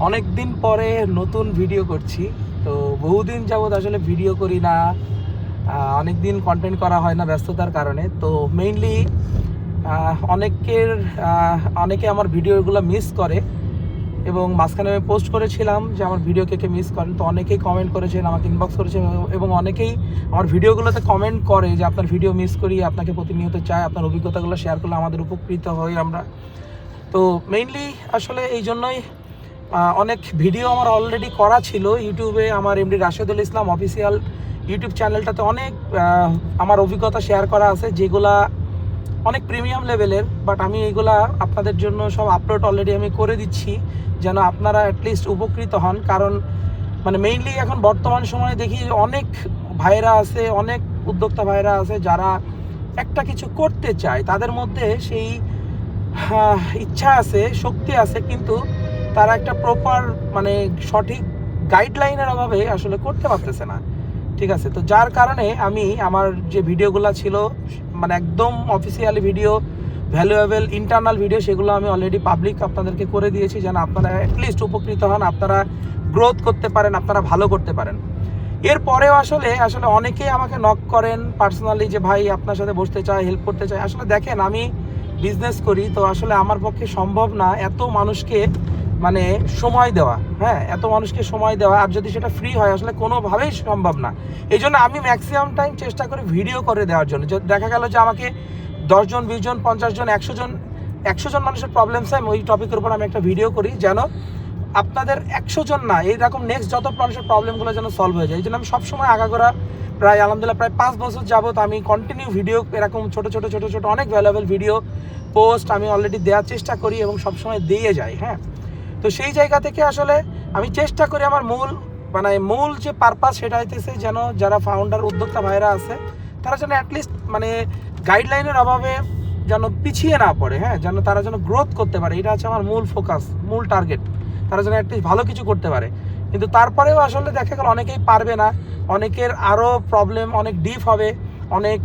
অনেক দিন পরে নতুন ভিডিও করছি। তো বহুদিন যাবৎ আসলে ভিডিও করি না। অনেক দিন কন্টেন্ট করা হয় না ব্যস্ততার কারণে। তো মেইনলি অনেকের অনেকে আমার ভিডিওগুলো মিস করে এবং মাঝখানে আমি পোস্ট করেছিলাম যে আমার ভিডিও কে কে মিস করেন। তো অনেকেই কমেন্ট করেছেন, আমাকে ইনবক্স করেছেন এবং- অনেকেই আমার ভিডিওগুলোতে কমেন্ট করে যে আপনার ভিডিও মিস করি, আপনাকে প্রতিনিয়ত চাই, আপনার অভিজ্ঞতাগুলো শেয়ার করলে আমাদের উপকৃত হই আমরা। তো মেইনলি আসলে এই জন্যই অনেক ভিডিও আমার অলরেডি করা ছিল। ইউটিউবে আমার MD Rashedul Islam official YouTube চ্যানেলটাতে অনেক আমার অভিজ্ঞতা শেয়ার করা আছে, যেগুলা অনেক প্রিমিয়াম লেভেলের বাট আমি এইগুলা আপনাদের জন্য সব আপলোড অলরেডি আমি করে দিচ্ছি, যেন আপনারা অ্যাটলিস্ট উপকৃত হন। কারণ মানে মেইনলি এখন বর্তমান সময়ে দেখি অনেক ভাইরা আছে, অনেক উদ্যোক্তা ভাইরা আছে, যারা একটা কিছু করতে চায়। তাদের মধ্যে সেই ইচ্ছা আছে, শক্তি আছে, কিন্তু তারা একটা প্রপার মানে সঠিক গাইডলাইনের অভাবে আসলে করতে পারতেছে না। ঠিক আছে? তো যার কারণে আমি আমার যে ভিডিওগুলো ছিল মানে একদম officially video valuable internal video সেগুলো আমি অলরেডি পাবলিক আপনাদেরকে করে দিয়েছি যেন আপনারা অ্যাটলিস্ট উপকৃত হন, আপনারা গ্রোথ করতে পারেন, আপনারা ভালো করতে পারেন। এরপরেও আসলে আসলে অনেকেই আমাকে নক করেন পার্সোনালি যে, ভাই, আপনার সাথে বসতে চায় হেল্প করতে চায় আসলে দেখেন, আমি বিজনেস করি, তো আসলে আমার পক্ষে সম্ভব না এত মানুষকে মানে সময় দেওয়া হ্যাঁ এত মানুষকে সময় দেওয়া, আর যদি সেটা ফ্রি হয়, আসলে কোনোভাবেই সম্ভব না। এই জন্য আমি ম্যাক্সিমাম টাইম চেষ্টা করি ভিডিও করে দেওয়ার জন্য। দেখা গেল যে আমাকে দশজন বিশ জন, পঞ্চাশ জন, একশো জন একশো জন মানুষের প্রবলেমস আমি ওই টপিকের উপর আমি একটা ভিডিও করি যেন আপনাদের একশো জন না এইরকম নেক্সট যত মানুষের প্রবলেমগুলো যেন সলভ হয়ে যায়। এই জন্য আমি সবসময় আগাগোড়া প্রায়, আলহামদুলিল্লাহ প্রায় পাঁচ বছর যাবত আমি কন্টিনিউ ভিডিও এরকম ছোট ছোট ছোট ছোট অনেক ভ্যালুয়েবল ভিডিও পোস্ট আমি অলরেডি দেওয়ার চেষ্টা করি এবং সবসময় দিয়ে যাই হ্যাঁ। তো সেই জায়গা থেকে আসলে আমি চেষ্টা করি আমার মূল মানে মূল যে পারপাস সেটা হইতেছে যেন যারা ফাউন্ডার উদ্যোক্তা ভাইরা আছে, তারা যেন অ্যাটলিস্ট মানে গাইডলাইনের অভাবে যেন পিছিয়ে না পড়ে হ্যাঁ? যেন তারা যেন গ্রোথ করতে পারে। এটা হচ্ছে আমার মূল ফোকাস মূল টার্গেট তারা যেন অ্যাটলিস্ট ভালো কিছু করতে পারে। কিন্তু তারপরেও আসলে দেখা গেল অনেকেই পারবে না। অনেকের আরও প্রবলেম অনেক ডিপ হবে। অনেক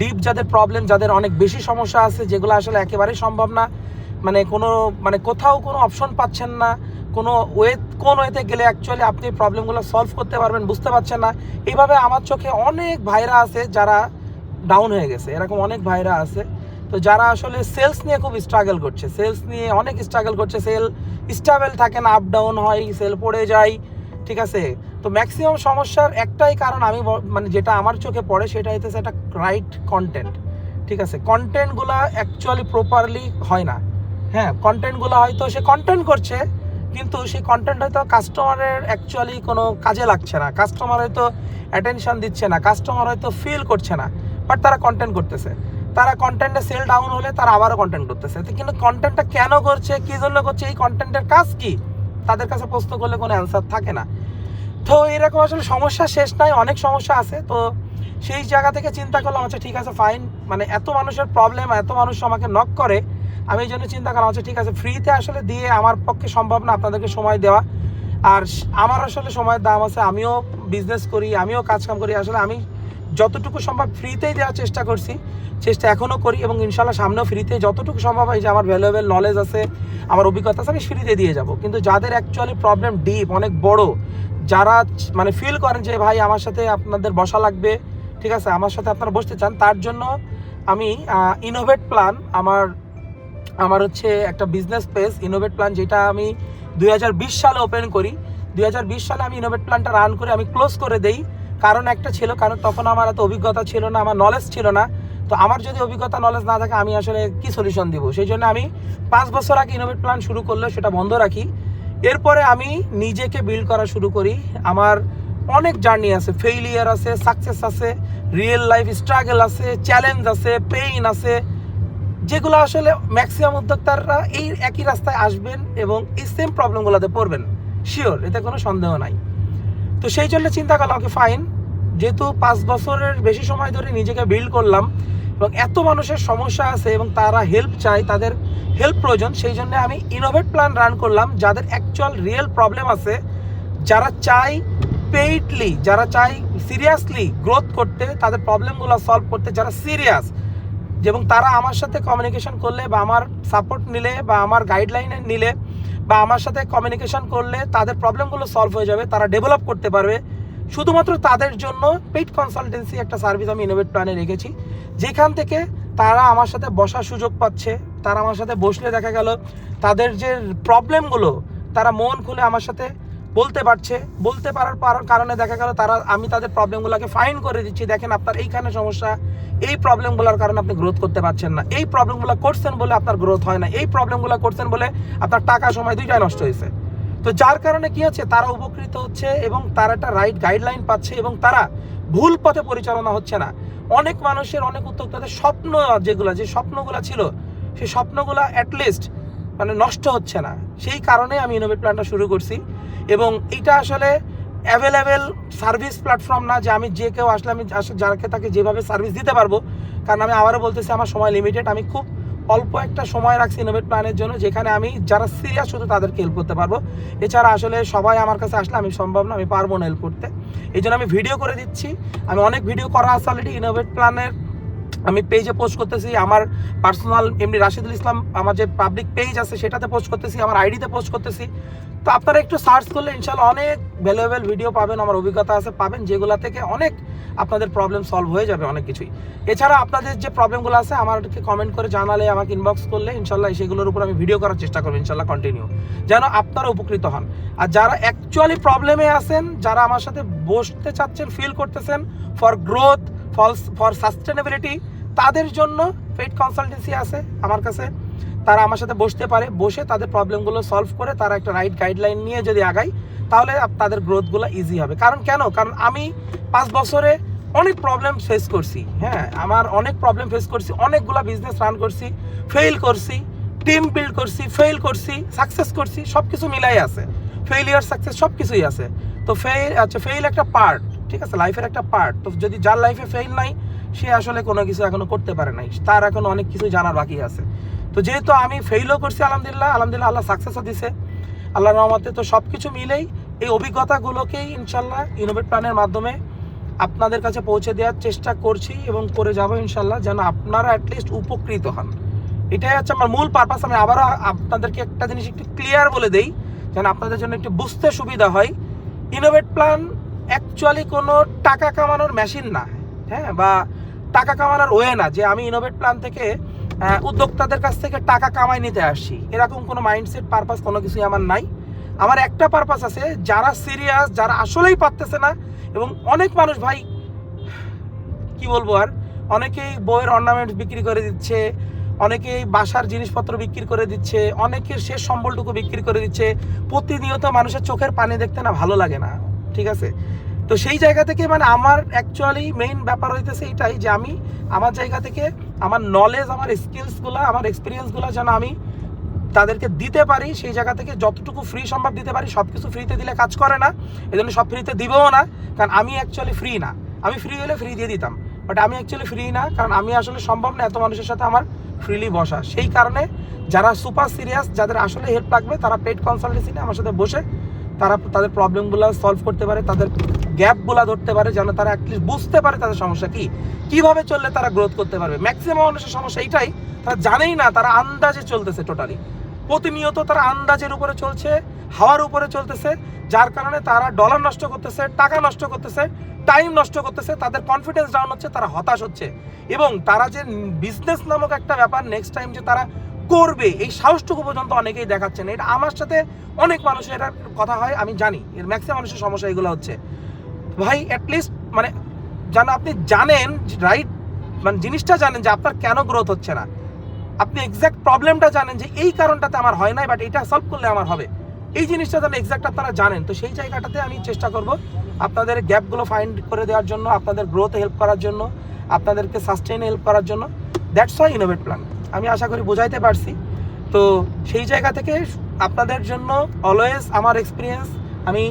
ডিপ যাদের প্রবলেম যাদের অনেক বেশি সমস্যা আছে, যেগুলো আসলে একেবারেই সম্ভব না। মানে কোনো মানে কোথাও কোনো অপশন পাচ্ছেন না, কোনো ওয়ে কোন ওয়েতে গেলে অ্যাকচুয়ালি আপনি প্রবলেমগুলো সলভ করতে পারবেন, বুঝতে পারছেন না। এইভাবে আমার চোখে অনেক ভাইরা আছে যারা ডাউন হয়ে গেছে, এরকম অনেক ভাইরা আছে। তো যারা আসলে সেলস নিয়ে খুব স্ট্রাগল করছে সেলস নিয়ে অনেক স্ট্রাগল করছে সেল স্টাবেল থাকে না আপ ডাউন হয় সেল পড়ে যায়, ঠিক আছে? তো ম্যাক্সিমাম সমস্যার একটাই কারণ আমি মানে যেটা আমার চোখে পড়ে সেটা হইতেছে একটা রাইট কন্টেন্ট ঠিক আছে? কন্টেন্টগুলো অ্যাকচুয়ালি প্রপারলি হয় না। হ্যাঁ কন্টেন্টগুলো হয়তো সে কন্টেন্ট করছে, কিন্তু সেই কন্টেন্ট হয়তো কাস্টমারের অ্যাকচুয়ালি কোনো কাজে লাগছে না। কাস্টমার হয়তো অ্যাটেনশন দিচ্ছে না কাস্টমার হয়তো ফিল করছে না বাট তারা কন্টেন্ট করতেছে। তারা কন্টেন্টে সেল ডাউন হলে তারা আবারও কন্টেন্ট করতেছে। কিন্তু কন্টেন্টটা কেন করছে, কী জন্য করছে, এই কন্টেন্টের কাজ কি? তাদের কাছে প্রশ্ন করলে কোনো অ্যান্সার থাকে না। তো এরকম আসলে সমস্যা শেষ নাই, অনেক সমস্যা আছে। তো সেই জায়গা থেকে চিন্তা করলাম আচ্ছা ঠিক আছে ফাইন মানে এত মানুষের প্রবলেম এত মানুষ আমাকে নক করে আমি এই জন্য চিন্তা করা আচ্ছা ঠিক আছে ফ্রিতে আসলে দিয়ে আমার পক্ষে সম্ভব না আপনাদেরকে সময় দেওয়া। আর আমার আসলে সময়ের দাম আছে, আমিও বিজনেস করি, আমিও কাজকাম করি, আসলে আমি যতটুকু সম্ভব ফ্রিতেই দেওয়ার চেষ্টা করছি, চেষ্টা এখনও করি এবং ইনশাল্লাহ সামনেও ফ্রিতে যতটুকু সম্ভব হয় যে আমার ভ্যালুয়েবল নলেজ আছে, আমার অভিজ্ঞতা আছে, আমি ফ্রিতে দিয়ে যাব। কিন্তু যাদের অ্যাকচুয়ালি প্রবলেম ডিপ অনেক বড়, যারা মানে ফিল করেন যে ভাই আমার সাথে আপনাদের বসা লাগবে, ঠিক আছে, আমার সাথে আপনারা বসতে চান, তার জন্য আমি ইনোভেট প্ল্যান আমার আমার হচ্ছে একটা বিজনেস পেজ ইনোভেট প্ল্যান যেটা আমি দুই হাজার বিশ সালে ওপেন করি। দুই হাজার বিশ সালে আমি ইনোভেট প্ল্যানটা রান করে আমি ক্লোজ করে দেই। কারণ একটা ছিল, কারণ তখন আমার এত অভিজ্ঞতা ছিল না, আমার নলেজ ছিল না। তো আমার যদি অভিজ্ঞতা নলেজ না থাকে, আমি আসলে কি সলিউশন দিব? সেই জন্য আমি পাঁচ বছর আগে ইনোভেট প্ল্যান শুরু করলে সেটা বন্ধ রাখি। এরপরে আমি নিজেকে বিল্ড করা শুরু করি। আমার অনেক জার্নি আছে। ফেইলিয়ার আছে সাকসেস আছে রিয়েল লাইফ স্ট্রাগল আছে চ্যালেঞ্জ আছে পেইন আছে। যেগুলো আসলে ম্যাক্সিমাম উদ্যোক্তারা এই একই রাস্তায় আসবেন এবং এই সেম প্রবলেমগুলোতে পড়বেন। শিওর এতে কোনো সন্দেহ নাই। তো সেই জন্য চিন্তা করলাম ওকে ফাইন যেহেতু পাঁচ বছরের বেশি সময় ধরে নিজেকে বিল্ড করলাম এবং এত মানুষের সমস্যা আছে এবং তারা হেল্প চায়, তাদের হেল্প প্রয়োজন, সেই জন্য আমি ইনোভেট প্ল্যান রান করলাম। যাদের অ্যাকচুয়াল রিয়েল প্রবলেম আছে, যারা চায় পেইডলি যারা চায় সিরিয়াসলি গ্রোথ করতে, তাদের প্রবলেমগুলো সলভ করতে, যারা সিরিয়াস এবং তারা আমার সাথে কমিউনিকেশন করলে বা আমার সাপোর্ট নিলে বা আমার গাইডলাইনে নিলে বা আমার সাথে কমিউনিকেশন করলে তাদের প্রবলেমগুলো সলভ হয়ে যাবে, তারা ডেভেলপ করতে পারবে। শুধুমাত্র তাদের জন্য পেইড কনসালটেন্সি একটা সার্ভিস আমি ইনোভেট প্ল্যানে রেখেছি, যেখান থেকে তারা আমার সাথে বসার সুযোগ পাচ্ছে, তারা আমার সাথে বসলে দেখা গেল তাদের যে প্রবলেমগুলো তারা মন খুলে আমার সাথে বলতে পারছে, বলতে পারার পার- কারণে দেখা গেল তারা, আমি তাদের প্রবলেমগুলোকে ফাইন করে দিচ্ছি। দেখেন আপনার এইখানে সমস্যা, এই প্রবলেমগুলোর কারণে আপনি গ্রোথ করতে পারছেন না। এই প্রবলেমগুলো করছেন বলে আপনার গ্রোথ হয় না। এই প্রবলেমগুলো করছেন বলে আপনার টাকা, সময় দুইটাই নষ্ট হয়েছে। তো যার কারণে কি হচ্ছে, তারা উপকৃত হচ্ছে এবং তারা একটা রাইট গাইডলাইন পাচ্ছে এবং তারা ভুল পথে পরিচালনা হচ্ছে না। অনেক মানুষের অনেক উদ্যোক্তাদের স্বপ্ন যেগুলো, যে স্বপ্নগুলো ছিল, সেই স্বপ্নগুলো অ্যাটলিস্ট মানে নষ্ট হচ্ছে না। সেই কারণে আমি ইনোভেট প্ল্যানটা শুরু করছি। এবং এটা আসলে অ্যাভেলেবেল সার্ভিস প্ল্যাটফর্ম না যে আমি যে কেউ আসলে আমি যাকে তাকে যেভাবে সার্ভিস দিতে পারব। কারণ আমি আবারও বলতেছি, আমার সময় লিমিটেড আমি খুব অল্প একটা সময় রাখছি ইনোভেট প্ল্যানের জন্য, যেখানে আমি যারা সিরিয়াস শুধু তাদেরকে হেল্প করতে পারব। এছাড়া আসলে সবাই আমার কাছে আসলে আমি সম্ভব না, আমি পারব না হেল্প করতে। এই জন্য আমি ভিডিও করে দিচ্ছি। আমি অনেক ভিডিও করা আছে অলরেডি ইনোভেট প্ল্যানের আমি পেজে পোস্ট করতেছি, আমার পার্সোনাল এমনি রাশিদুল ইসলাম, আমার যে পাবলিক পেজ আছে সেটাতে পোস্ট করতেছি, আমার আইডিতে পোস্ট করতেছি। তো আপনারা একটু সার্চ করলে ইনশাল্লাহ অনেক ভ্যালুয়েবল ভিডিও পাবেন, আমার অভিজ্ঞতা আছে, পাবেন, যেগুলো থেকে অনেক আপনাদের প্রবলেম সলভ হয়ে যাবে অনেক কিছুই। এছাড়া আপনাদের যে প্রবলেমগুলো আছে, আমাকে কমেন্ট করে জানালে, আমাকে ইনবক্স করলে ইনশাল্লাহ সেগুলোর উপর আমি ভিডিও করার চেষ্টা করব ইনশাল্লাহ কন্টিনিউ যেন আপনারা উপকৃত হন। আর যারা অ্যাকচুয়ালি প্রবলেমে আছেন, যারা আমার সাথে বসতে চাচ্ছেন ফিল করতেছেন ফর গ্রোথ ফর সাস্টেনেবিলিটি তাদের জন্য পেইড কনসালটেন্সি আছে আমার কাছে। তারা আমার সাথে বসতে পারে, বসে তাদের প্রবলেমগুলো সলভ করে তারা একটা রাইট গাইডলাইন নিয়ে যদি আগায়, তাহলে তাদের গ্রোথগুলো ইজি হবে। কারণ কেন? কারণ আমি পাঁচ বছরে অনেক প্রবলেম ফেস করছি। হ্যাঁ আমার অনেক প্রবলেম ফেস করছি, অনেকগুলো বিজনেস রান করছি ফেল করছি টিম বিল্ড করছি ফেল করছি সাকসেস করছি সব কিছু মিলাই আছে। ফেইলিয়ার সাকসেস সব কিছুই আছে। তো ফেইল আচ্ছা ফেইল একটা পার্ট ঠিক আছে? লাইফের একটা পার্ট তো যদি যার লাইফে ফেইল নাই সে আসলে কোনো কিছু এখনও করতে পারে নাই। তার এখন অনেক কিছু জানার বাকি আছে। তো যেহেতু আমি ফেইলও করছি, আলহামদুলিল্লাহ আলহামদুলিল্লাহ আল্লাহ সাকসেসও দিছে। আল্লাহ রহমতে তো সব কিছু মিলেই এই অভিজ্ঞতাগুলোকেই ইনশাল্লাহ ইনোভেট প্ল্যানের মাধ্যমে আপনাদের কাছে পৌঁছে দেওয়ার চেষ্টা করছি এবং করে যাব ইনশাল্লাহ যেন আপনারা অ্যাটলিস্ট উপকৃত হন। এটাই হচ্ছে আমার মূল পারপাস আমি আবারও আপনাদেরকে একটা জিনিস একটু ক্লিয়ার বলে দেই, যেন আপনাদের জন্য একটু বুঝতে সুবিধা হয়। ইনোভেট প্ল্যান অ্যাকচুয়ালি কোনো টাকা কামানোর মেশিন না হ্যাঁ বা টাকা কামানোর ওয়ে না, যে আমি ইনোভেট প্ল্যান থেকে উদ্যোক্তাদের কাছ থেকে টাকা কামাই নিতে আসি এরকম কোনো মাইন্ডসেট পারপাস কোনো কিছুই আমার নাই। আমার একটা পারপাস আছে, যারা সিরিয়াস যারা আসলেই পারতেছে না, এবং অনেক মানুষ ভাই, কি বলব আর, অনেকেই বইয়ের অর্নামেন্ট বিক্রি করে দিচ্ছে, অনেকেই বাসার জিনিসপত্র বিক্রি করে দিচ্ছে, অনেকের শেষ সম্বলটুকু বিক্রি করে দিচ্ছে। প্রতিনিয়ত মানুষের চোখের পানি দেখতে না ভালো লাগে না, ঠিক আছে? তো সেই জায়গা থেকে মানে আমার অ্যাকচুয়ালি মেইন ব্যাপার হইতেছে এটাই যে আমি আমার জায়গা থেকে আমার নলেজ আমার স্কিলসগুলো আমার এক্সপিরিয়েন্সগুলো যেন আমি তাদেরকে দিতে পারি, সেই জায়গা থেকে যতটুকু ফ্রি সম্ভব দিতে পারি সব কিছু ফ্রিতে দিলে কাজ করে না। এই জন্য সব ফ্রিতে দিবও না, কারণ আমি অ্যাকচুয়ালি ফ্রি না। আমি ফ্রি হলে ফ্রি দিয়ে দিতাম বাট আমি অ্যাকচুয়ালি ফ্রি না, কারণ আমি আসলে সম্ভব না এত মানুষের সাথে আমার ফ্রিলি বসা। সেই কারণে যারা সুপার সিরিয়াস যাদের আসলে হেল্প লাগবে, তারা পেড কনসালটেন্সি নিয়ে আমার সাথে বসে তারা তাদের প্রবলেমগুলো সলভ করতে পারে, তাদের গ্যাপগুলো ধরতে পারে যেন তারা অ্যাটলিস্ট বুঝতে পারে তাদের সমস্যা কি। কীভাবে চললে তারা গ্রোথ করতে পারবে? ম্যাক্সিমাম মানুষের সমস্যা এইটাই, তারা জানেই না, তারা আন্দাজে চলতেছে টোটালি প্রতিনিয়ত তারা আন্দাজের উপরে চলছে, হাওয়ার উপরে চলতেছে, যার কারণে তারা ডলার নষ্ট করতেছে, টাকা নষ্ট করতেছে টাইম নষ্ট করতেছে, তাদের কনফিডেন্স ডাউন হচ্ছে, তারা হতাশ হচ্ছে। এবং তারা যে বিজনেস নামক একটা ব্যাপার নেক্সট টাইম যে তারা করবে, এই সাহসটুকু পর্যন্ত অনেকেই দেখাচ্ছে না। এটা আমার সাথে অনেক মানুষের কথা হয়, আমি জানি। এর ম্যাক্সিমাম মানুষের সমস্যা এগুলো হচ্ছে। ভাই অ্যাটলিস্ট মানে যেন আপনি জানেন রাইট মানে জিনিসটা জানেন যে আপনার কেন গ্রোথ হচ্ছে না। আপনি এক্স্যাক্ট প্রবলেমটা জানেন যে এই কারণটাতে আমার হয় নাই বাট এটা সলভ করলে আমার হবে। এই জিনিসটা তাহলে এক্সাক্ট আপনারা জানেন। তো সেই জায়গাটাতে আমি চেষ্টা করব আপনাদের গ্যাপগুলো ফাইন্ড করে দেওয়ার জন্য, আপনাদের গ্রোথ হেল্প করার জন্য, আপনাদেরকে সাস্টেইন হেল্প করার জন্য। দ্যাটস ওয়াই ইনোভেট প্ল্যান আমি আশা করি বোঝাইতে পারছি। তো সেই জায়গা থেকে আপনাদের জন্য অলওয়েজ আমার এক্সপিরিয়েন্স আমি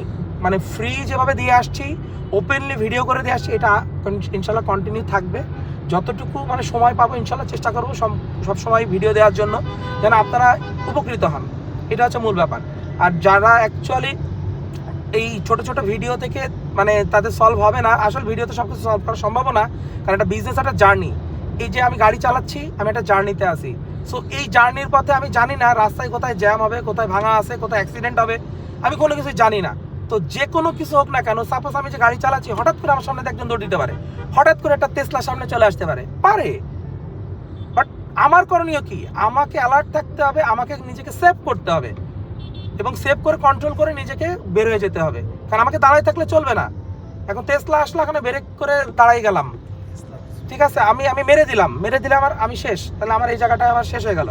মানে ফ্রি যেভাবে দিয়ে আসছি ওপেনলি ভিডিও করে দিয়ে আসছি, এটা ইনশাল্লাহ কন্টিনিউ থাকবে। যতটুকু মানে সময় পাবো, ইনশাল্লাহ চেষ্টা করব সব সময় ভিডিও দেওয়ার জন্য, যেন আপনারা উপকৃত হন। এটা হচ্ছে মূল ব্যাপার। আর যারা অ্যাকচুয়ালি এই ছোট ছোট ভিডিও থেকে মানে তাদের সলভ হবে না, আসল ভিডিওতে সব কিছু সলভ করা সম্ভব না, কারণ একটা বিজনেস একটা জার্নি এই যে আমি গাড়ি চালাচ্ছি, আমি একটা জার্নিতে আসি সো এই জার্নির পথে আমি জানি না রাস্তায় কোথায় জ্যাম হবে, কোথায় ভাঙা আছে, কোথায় অ্যাক্সিডেন্ট হবে, আমি কোনো কিছু জানি না। তো যে কোনো কিছু হোক না কেন সাপোজ আমি যে গাড়ি চালাচ্ছি, হঠাৎ করে আমার সামনে একজন দৌড় দিতে পারে। হঠাৎ করে একটা তেসলা সামনে চলে আসতে পারে। পারে। বাট আমার করণীয় কি? আমাকে অ্যালার্ট থাকতে হবে, আমাকে নিজেকে সেভ করতে হবে। এবং সেভ করে কন্ট্রোল করে নিজেকে বের হয়ে যেতে হবে। কারণ আমাকে দাঁড়ায় থাকলে চলবে না। এখন তেসলা আসলে, এখানে ব্রেক করে দাঁড়াই গেলাম। ঠিক আছে, আমি আমি মেরে দিলাম, মেরে দিলে আমার, আমি শেষ। তাহলে আমার এই জায়গাটা আমার শেষ হয়ে গেল।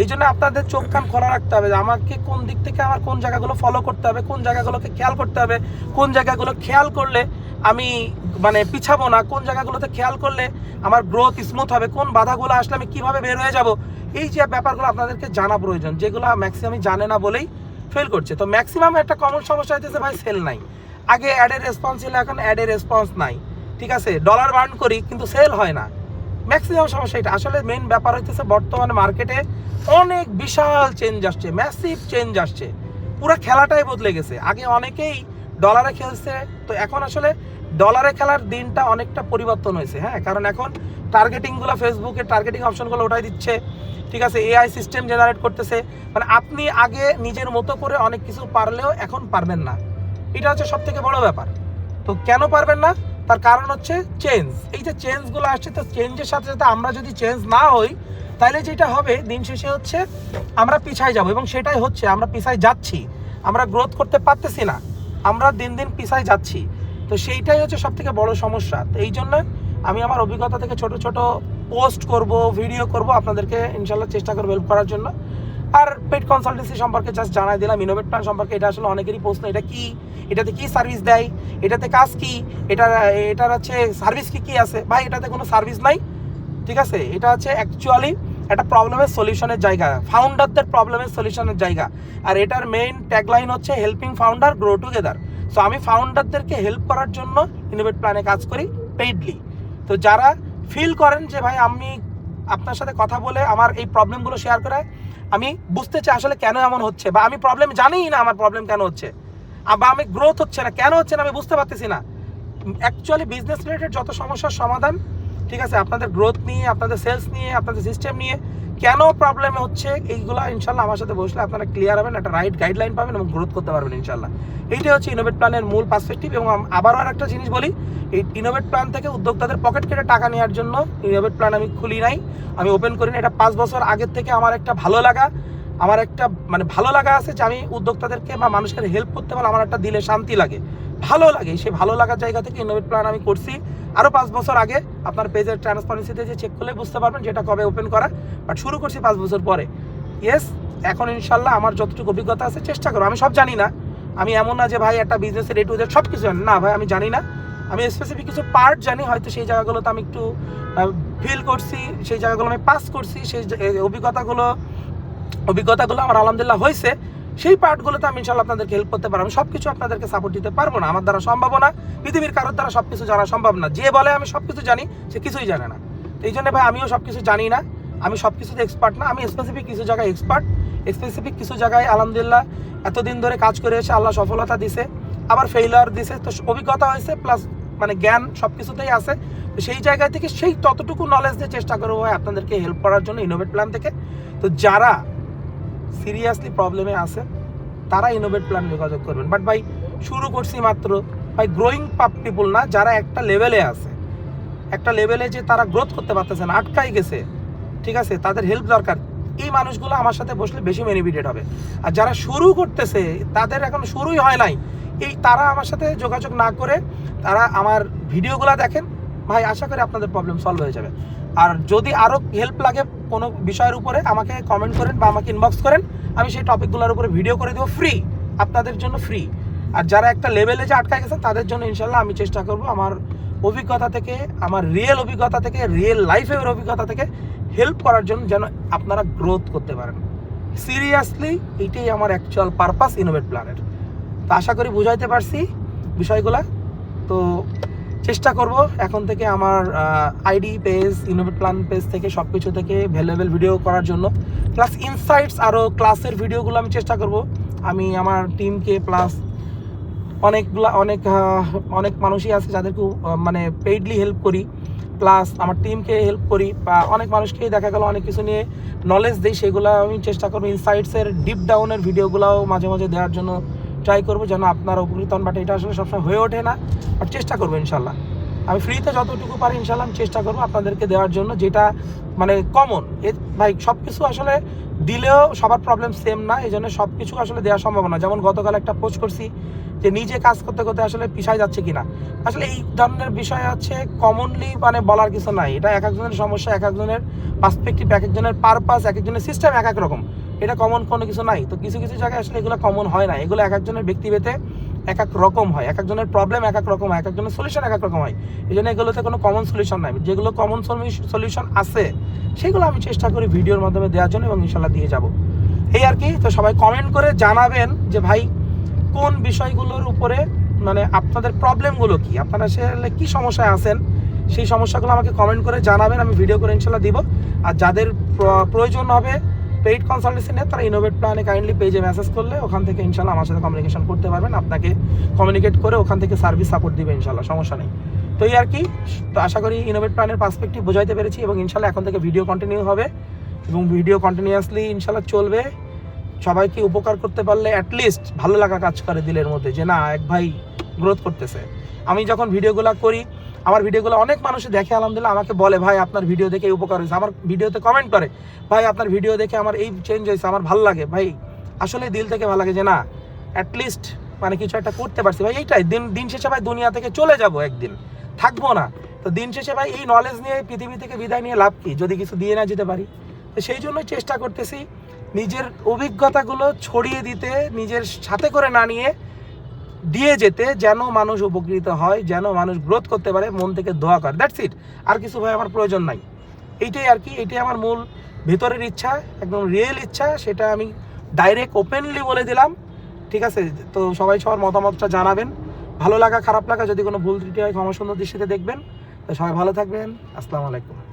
এই জন্য আপনাদের চোখ কান খোলা রাখতে হবে যে আমাকে কোন দিক থেকে আমার কোন জায়গাগুলো ফলো করতে হবে, কোন জায়গাগুলোকে খেয়াল করতে হবে, কোন জায়গাগুলো খেয়াল করলে আমি মানে পিছাবো না, কোন জায়গাগুলোতে খেয়াল করলে আমার গ্রোথ স্মুথ হবে, কোন বাধাগুলো আসলে আমি কীভাবে বের হয়ে যাব, এই যে ব্যাপারগুলো আপনাদেরকে জানা প্রয়োজন, যেগুলো ম্যাক্সিমামই জানে না বলেই ফেল করছে। তো ম্যাক্সিমাম একটা কমন সমস্যা হইতেছে ভাই সেল নাই। আগে অ্যাডের রেসপন্স ছিল, এখন অ্যাডের রেসপন্স নাই। ঠিক আছে ডলার বার্ন করি কিন্তু সেল হয় না। ম্যাক্সিমাম সমস্যা এটা। আসলে মেইন ব্যাপার হইতেছে বর্তমানে মার্কেটে অনেক বিশাল চেঞ্জ আসছে ম্যাসিভ চেঞ্জ আসছে। পুরো খেলাটাই বদলে গেছে। আগে অনেকেই ডলারে খেলছে, তো এখন আসলে ডলারে খেলার দিনটা অনেকটা পরিবর্তন হয়েছে হ্যাঁ? কারণ এখন টার্গেটিংগুলো ফেসবুকে টার্গেটিং অপশনগুলো ওঠাই দিচ্ছে, ঠিক আছে? এআই সিস্টেম জেনারেট করতেছে। মানে আপনি আগে নিজের মতো করে অনেক কিছু পারলেও এখন পারবেন না। এটা হচ্ছে সব থেকে বড় ব্যাপার। তো কেন পারবেন না? তার কারণ হচ্ছে চেঞ্জ এই যে চেঞ্জগুলো আসছে, তো চেঞ্জের সাথে সাথে আমরা যদি চেঞ্জ না হই, তাহলে যেটা হবে, দিন শেষে হচ্ছে আমরা পিছায় যাব এবং সেটাই হচ্ছে আমরা পিছায় যাচ্ছি। আমরা গ্রোথ করতে পারতেছি না। আমরা দিন দিন পিছায় যাচ্ছি। তো সেইটাই হচ্ছে সব থেকে বড় সমস্যা। তো এই জন্য আমি আমার অভিজ্ঞতা থেকে ছোট ছোট পোস্ট করব ভিডিও করব, আপনাদেরকে ইনশাল্লাহ চেষ্টা করব হেল্প করার জন্য। আর পেড কনসালটেন্সি সম্পর্কে জাস্ট জানাই দিলাম ইনোভেট প্ল্যান সম্পর্কে এটা আসলে অনেকেরই প্রশ্ন, এটা কি? এটাতে কি সার্ভিস দেয়? এটাতে কাজ কি? এটা এটার হচ্ছে সার্ভিস কি কি আছে? ভাই, এটাতে কোনো সার্ভিস নাই, ঠিক আছে? এটা হচ্ছে অ্যাকচুয়ালি একটা প্রবলেমের সলিউশনের জায়গা ফাউন্ডারদের প্রবলেমের সলিউশনের জায়গা। আর এটার মেইন ট্যাগলাইন হচ্ছে helping founder grow together so আমি ফাউন্ডারদেরকে হেল্প করার জন্য ইনোভেট প্ল্যানে কাজ করি পেইডলি তো যারা ফিল করেন যে, ভাই, আমি আপনার সাথে কথা বলে আমার এই প্রবলেমগুলো শেয়ার করে আমি বুঝতে চাই আসলে কেন এমন হচ্ছে, বা আমি প্রবলেম জানিই না আমার প্রবলেম কেন হচ্ছে বা আমি গ্রোথ হচ্ছে না, কেন হচ্ছে না আমি বুঝতে পারতেছি না। অ্যাকচুয়ালি বিজনেস রিলেটেড যত সমস্যার সমাধান ঠিক আছে? আপনাদের গ্রোথ নিয়ে, আপনাদের সেলস নিয়ে, আপনাদের সিস্টেম নিয়ে কেন প্রবলেম হচ্ছে? এইগুলো ইনশাল্লাহ আমার সাথে বসলে আপনারা ক্লিয়ার হবেন, একটা রাইট গাইডলাইন পাবেন এবং গ্রোথ করতে পারবেন ইনশাল্লাহ। এইটাই হচ্ছে ইনোভেট প্ল্যানের মূল পার্সপেক্টিভ এবং আবারও আর একটা জিনিস বলি, এই ইনোভেট প্ল্যান থেকে উদ্যোক্তাদের পকেট কেটে টাকা নেওয়ার জন্য ইনোভেট প্ল্যান আমি খুলি নাই। আমি ওপেন করি না এটা পাঁচ বছর আগের থেকে আমার একটা ভালো লাগা, আমার একটা মানে ভালো লাগা আছে যে আমি উদ্যোক্তাদেরকে বা মানুষকে হেল্প করতে পারলে আমার একটা দিলে শান্তি লাগে। ভালো লাগে, সেই ভালো লাগার জায়গা থেকে ইনোভেট প্ল্যান আমি করছি। আরও পাঁচ বছর আগে আপনার পেজের ট্রান্সপারেন্সিতে যে চেক করলে বুঝতে পারবেন যেটা কবে ওপেন করা বাট শুরু করছি পাঁচ বছর পরে। ইয়েস এখন ইনশাল্লাহ আমার যতটুকু অভিজ্ঞতা আছে, চেষ্টা করো। আমি সব জানি না। আমি এমন না যে ভাই একটা বিজনেসের এ টু জেড সব কিছু জানি। না ভাই, আমি জানি না। আমি স্পেসিফিক কিছু পার্ট জানি, হয়তো সেই জায়গাগুলোতে আমি একটু ফিল করছি, সেই জায়গাগুলো আমি পাস করছি, সেই অভিজ্ঞতাগুলো অভিজ্ঞতাগুলো আমার আলহামদুলিল্লাহ হয়েছে। সেই পার্টগুলোতে আমি ইনশাল্লাহ আপনাদেরকে হেল্প করতে পারব। আমি সব কিছু আপনাদেরকে সাপোর্ট দিতে পারব না, আমার দ্বারা সম্ভব না, পৃথিবীর কারোর দ্বারা সব কিছু জানা সম্ভব না। যে বলে আমি সব কিছু জানি, সে কিছুই জানে না। এই জন্য ভাই, আমিও সব কিছু জানি না, আমি সব কিছুতে এক্সপার্ট না, আমি স্পেসিফিক কিছু জায়গায় এক্সপার্ট স্পেসিফিক কিছু জায়গায় আলহামদুলিল্লাহ এতদিন ধরে কাজ করে এসে আল্লাহ সফলতা দিছে, আবার ফেইলার দিছে। তো অভিজ্ঞতা হয়েছে প্লাস মানে জ্ঞান সব কিছুতেই আছে। তো সেই জায়গা থেকে সেই ততটুকু নলেজ দিয়ে চেষ্টা করব ভাই আপনাদেরকে হেল্প করার জন্য ইনোভেট প্ল্যান থেকে। তো যারা সিরিয়াসলি প্রবলেমে আছে, তারা ইনোভেট প্ল্যান যোগাযোগ করবেন। বাট ভাই, শুরু করছি মাত্র, ভাই গ্রোয়িং পিপুল না, যারা একটা লেভেলে আছে। একটা লেভেলে যে তারা গ্রোথ করতে পারতেছে না, আটকাই গেছে। ঠিক আছে? তাদের হেল্প দরকার। এই মানুষগুলো আমার সাথে বসলে বেশি বেনিফিটেড হবে। আর যারা শুরু করতেছে, তাদের এখন শুরুই হয় নাই। এই তারা আমার সাথে যোগাযোগ না করে, তারা আমার ভিডিওগুলো দেখেন, ভাই, আশা করি আপনাদের প্রবলেম সলভ হয়ে যাবে। আর যদি আরও হেল্প লাগে কোনো বিষয়ের উপরে আমাকে কমেন্ট করেন বা আমাকে ইনবক্স করেন, আমি সেই টপিকগুলোর উপরে ভিডিও করে দেবো ফ্রি আপনাদের জন্য ফ্রি আর যারা একটা লেভেলে যে আটকা গেছেন তাদের জন্য ইনশাল্লাহ আমি চেষ্টা করব আমার অভিজ্ঞতা থেকে, আমার রিয়েল অভিজ্ঞতা থেকে রিয়েল লাইফের অভিজ্ঞতা থেকে হেল্প করার জন্য যেন আপনারা গ্রোথ করতে পারেন। সিরিয়াসলি এটাই আমার অ্যাকচুয়াল পারপাস ইনোভেট প্ল্যানের তো আশা করি বুঝাইতে পারছি বিষয়গুলা। তো চেষ্টা করব। এখন থেকে আমার ID page innovate plan page থেকে সব কিছু থেকে ভ্যালুয়েবল ভিডিও করার জন্য। প্লাস ইনসাইটস আরও ক্লাসের ভিডিওগুলো আমি চেষ্টা করব। আমি আমার টিমকে প্লাস অনেকগুলা, অনেক অনেক মানুষই আছে যাদেরকে মানে পেইডলি হেল্প করি। প্লাস আমার টিমকে হেল্প করি বা অনেক মানুষকেই দেখা গেল অনেক কিছু নিয়ে নলেজ দিই, সেগুলো আমি চেষ্টা করব। ইনসাইটসের ডিপ ডাউনের ভিডিওগুলোও মাঝে মাঝে দেওয়ার জন্য। ট্রাই করব যেন আপনারা উপকৃত হন বাট, এটা আসলে সবসময় হয়ে ওঠে না বাট চেষ্টা করব ইনশাল্লাহ আমি ফ্রিতে যতটুকু পারি ইনশাল্লাহ আমি চেষ্টা করব আপনাদেরকে দেওয়ার জন্য, যেটা মানে কমন এ, ভাই সব কিছু আসলে দিলেও সবার প্রবলেম সেম না এই জন্য সব কিছু আসলে দেওয়া সম্ভব না যেমন গতকাল একটা পোস্ট করছি যে নিজে কাজ করতে করতে আসলে পিছায় যাচ্ছে কিনা। আসলে এই ধরনের বিষয় আছে কমনলি মানে বলার কিছু নাই। এটা এক একজনের সমস্যা, এক একজনের পার্সপেক্টিভ এক একজনের পারপাস এক একজনের সিস্টেম এক এক রকম। এটা কমন কোনো কিছু নাই। তো কিছু কিছু জায়গায় আসলে এগুলো কমন হয় না। এগুলো এক একজনের ব্যক্তিভেদে এক এক রকম হয়। এক একজনের প্রবলেম এক এক রকম হয়। এক একজনের সলিউশন এক এক রকম হয়। এই জন্য এগুলোতে কোনো কমন সলিউশন নাই। যেগুলো কমন সলিউশন আছে, সেগুলো আমি চেষ্টা করি ভিডিওর মাধ্যমে দেওয়ার জন্য এবং ইনশাল্লাহ দিয়ে যাব। এই আর কি। তো সবাই কমেন্ট করে জানাবেন যে, ভাই, কোন বিষয়গুলোর উপরে মানে আপনাদের প্রবলেমগুলো কি? আপনারা আসলে কি সমস্যায় আছেন? সেই সমস্যাগুলো আমাকে কমেন্ট করে জানাবেন। আমি ভিডিও করে ইনশাল্লাহ দিব। আর যাদের প্রয়োজন হবে পেইড কনসালটেন্সি নেয়, তারা ইনোভেট প্ল্যানে কাইন্ডলি পেজে মেসেজ করলে ওখান থেকে ইনশাল্লাহ আমার সাথে কমিউনিকেশন করতে পারবেন, আপনাকে কমিউনিকেট করে ওখান থেকে সার্ভিস সাপোর্ট দিবে ইনশাল্লাহ সমস্যা নেই। তো এই আর কি, তো আশা করি ইনোভেট প্ল্যানের পার্সপেক্টিভ বোঝাইতে পেরেছি এবং ইনশাল্লাহ এখন থেকে ভিডিও কন্টিনিউ হবে এবং ভিডিও কন্টিনিউয়াসলি ইনশাল্লাহ চলবে। সবাইকে উপকার করতে পারলে অ্যাটলিস্ট ভালো লাগা কাজ করে দিলের মধ্যে যে না, এক ভাই গ্রোথ করতেছে। আমি যখন ভিডিওগুলো করি আমার ভিডিওগুলো অনেক মানুষ দেখে, আলহামদুলিল্লাহ, আমাকে বলে, ভাই, আপনার ভিডিও দেখে উপকার হয়েছে। আমার ভিডিওতে কমেন্ট করে, ভাই, আপনার ভিডিও দেখে আমার এই চেঞ্জ হয়েছে, আমার ভালো লাগে। ভাই আসলে দিল থেকে ভালো লাগে যে, না অ্যাটলিস্ট মানে কিছু একটা করতে পারছি। ভাই, এইটাই, দিন দিন শেষে ভাই দুনিয়া থেকে চলে যাব একদিন, থাকব না। তো দিন শেষে ভাই এই নলেজ নিয়ে পৃথিবী থেকে বিদায় নিয়ে লাভ কি? যদি কিছু দিয়ে না যেতে পারি। তো সেই জন্যই চেষ্টা করতেছি নিজের অভিজ্ঞতাগুলো ছড়িয়ে দিতে, নিজের সাথে করে না নিয়ে দিয়ে যেতে যেন মানুষ উপকৃত হয়, যেন মানুষ গ্রোথ করতে পারে, মন থেকে দোয়া করে। দ্যাটস ইট আর কিছু ভাই আমার প্রয়োজন নাই। এইটাই আর কি, এইটাই আমার মূল ভেতরের ইচ্ছা, একদম রিয়েল ইচ্ছা, সেটা আমি ডাইরেক্ট ওপেনলি বলে দিলাম। ঠিক আছে? তো সবাই সবার মতামতটা জানাবেন। ভালো লাগা, খারাপ লাগা, যদি কোনো ভুল ত্রুটি হয়, ক্ষমা সুন্দর দৃষ্টিতে দেখবেন। তো সবাই ভালো থাকবেন। আসসালামু আলাইকুম।